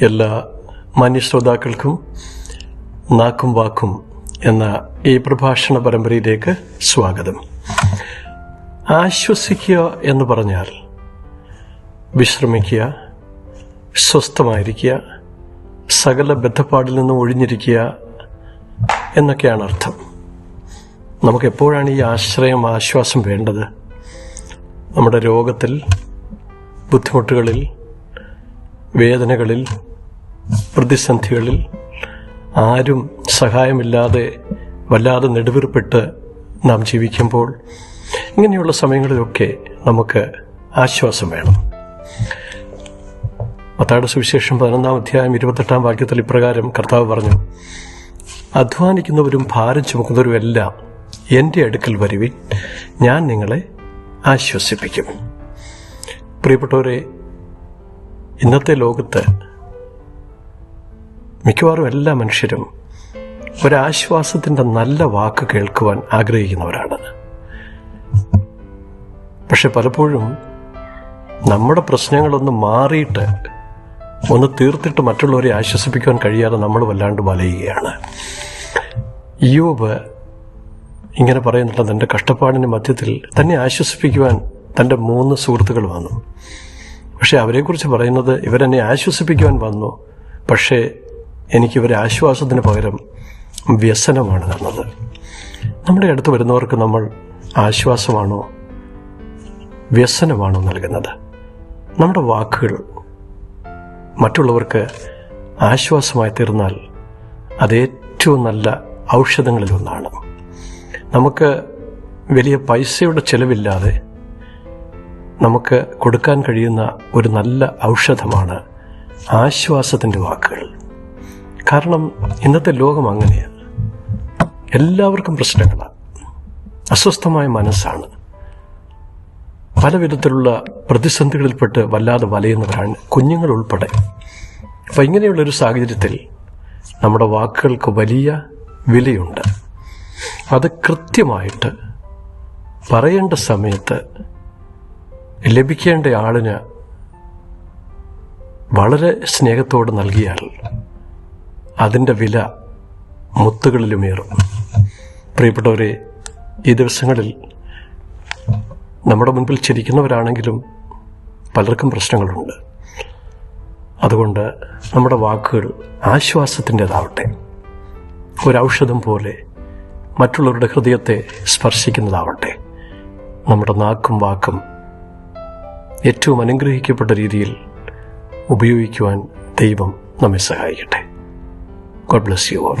എല്ലാ മാന്യശ്രോതാക്കൾക്കും നാക്കും വാക്കും എന്ന ഈ പ്രഭാഷണ പരമ്പരയിലേക്ക് സ്വാഗതം. ആശ്വസിക്കുക എന്ന് പറഞ്ഞാൽ വിശ്രമിക്കുക സ്വസ്ഥമായിരിക്കുക സകല ബദ്ധപ്പാടിൽ നിന്നും ഒഴിഞ്ഞിരിക്കുക എന്നൊക്കെയാണ് അർത്ഥം. നമുക്ക് എപ്പോഴാണ് ഈ ആശ്രയം ആശ്വാസം വേണ്ടത്? നമ്മുടെ രോഗത്തിൽ ബുദ്ധിമുട്ടുകളിൽ വേദനകളിൽ പ്രതിസന്ധികളിൽ ആരും സഹായമില്ലാതെ വല്ലാതെ നെടുവീർപ്പെട്ട് നാം ജീവിക്കുമ്പോൾ ഇങ്ങനെയുള്ള സമയങ്ങളിലൊക്കെ നമുക്ക് ആശ്വാസം വേണം. പത്താട് സുവിശേഷം പതിനൊന്നാം അധ്യായം ഇരുപത്തെട്ടാം വാക്യത്തിൽ ഇപ്രകാരം കർത്താവ് പറഞ്ഞു അധ്വാനിക്കുന്നവരും ഭാരം ചുമക്കുന്നവരും എല്ലാം എന്റെ അടുക്കൽ വരുവിൻ ഞാൻ നിങ്ങളെ ആശ്വസിപ്പിക്കും. പ്രിയപ്പെട്ടവരെ ഇന്നത്തെ ലോകത്ത് മിക്കവാറും എല്ലാ മനുഷ്യരും ഒരാശ്വാസത്തിന്റെ നല്ല വാക്ക് കേൾക്കുവാൻ ആഗ്രഹിക്കുന്നവരാണ്. പക്ഷെ പലപ്പോഴും നമ്മുടെ പ്രശ്നങ്ങളൊന്ന് മാറിയിട്ട് ഒന്ന് തീർത്തിട്ട് മറ്റുള്ളവരെ ആശ്വസിപ്പിക്കുവാൻ കഴിയാതെ നമ്മൾ വല്ലാണ്ട് വലയുകയാണ്. യോബ് ഇങ്ങനെ പറയുന്നുണ്ട് തന്റെ കഷ്ടപ്പാടിന്റെ മധ്യത്തിൽ തന്നെ ആശ്വസിപ്പിക്കുവാൻ തന്റെ മൂന്ന് സുഹൃത്തുക്കൾ വന്നു. പക്ഷെ അവരെക്കുറിച്ച് പറയുന്നത് ഇവരെന്നെ ആശ്വസിപ്പിക്കുവാൻ വന്നു. പക്ഷേ എനിക്കിവരെ ആശ്വാസത്തിന് പകരം വ്യസനമാണ് തന്നത്. നമ്മുടെ അടുത്ത് വരുന്നവർക്ക് നമ്മൾ ആശ്വാസമാണോ? വ്യസനമാണോ നൽകുന്നത്? നമ്മുടെ വാക്കുകൾ മറ്റുള്ളവർക്ക് ആശ്വാസമായി തീർന്നാൽ അത് ഏറ്റവും നല്ല ഔഷധങ്ങളിലൊന്നാണ്. നമുക്ക് വലിയ പൈസയുടെ ചെലവില്ലാതെ നമുക്ക് കൊടുക്കാൻ കഴിയുന്ന ഒരു നല്ല ഔഷധമാണ് ആശ്വാസത്തിന്റെ വാക്കുകൾ. കാരണം ഇന്നത്തെ ലോകം അങ്ങനെയാണ്. എല്ലാവർക്കും പ്രശ്നങ്ങളാണ് അസ്വസ്ഥമായ മനസ്സാണ്. പല വിധത്തിലുള്ള പ്രതിസന്ധികളിൽപ്പെട്ട് വല്ലാതെ വലയുന്നവരാണ് കുഞ്ഞുങ്ങൾ ഉൾപ്പെടെ. അപ്പം ഇങ്ങനെയുള്ളൊരു സാഹചര്യത്തിൽ നമ്മുടെ വാക്കുകൾക്ക് വലിയ വിലയുണ്ട്. അത് കൃത്യമായിട്ട് പറയേണ്ട സമയത്ത് ലഭിക്കേണ്ട ആളിന് വളരെ സ്നേഹത്തോട് നൽകിയാൽ അതിന്റെ വില മുത്തുകളിലുമേറും പ്രിയപ്പെട്ടവരെ ഈ ദിവസങ്ങളിൽ നമ്മുടെ മുൻപിൽ ചിരിക്കുന്നവരാണെങ്കിലും പലർക്കും പ്രശ്നങ്ങളുണ്ട്. അതുകൊണ്ട് നമ്മുടെ വാക്കുകൾ ആശ്വാസത്തിന്റെതാവട്ടെ. ഒരൗഷധം പോലെ മറ്റുള്ളവരുടെ ഹൃദയത്തെ സ്പർശിക്കുന്നതാവട്ടെ. നമ്മുടെ നാക്കും വാക്കും ഏറ്റവും അനുഗ്രഹിക്കപ്പെട്ട രീതിയിൽ ഉപയോഗിക്കുവാൻ ദൈവം നമ്മെ സഹായിക്കട്ടെ. God bless you all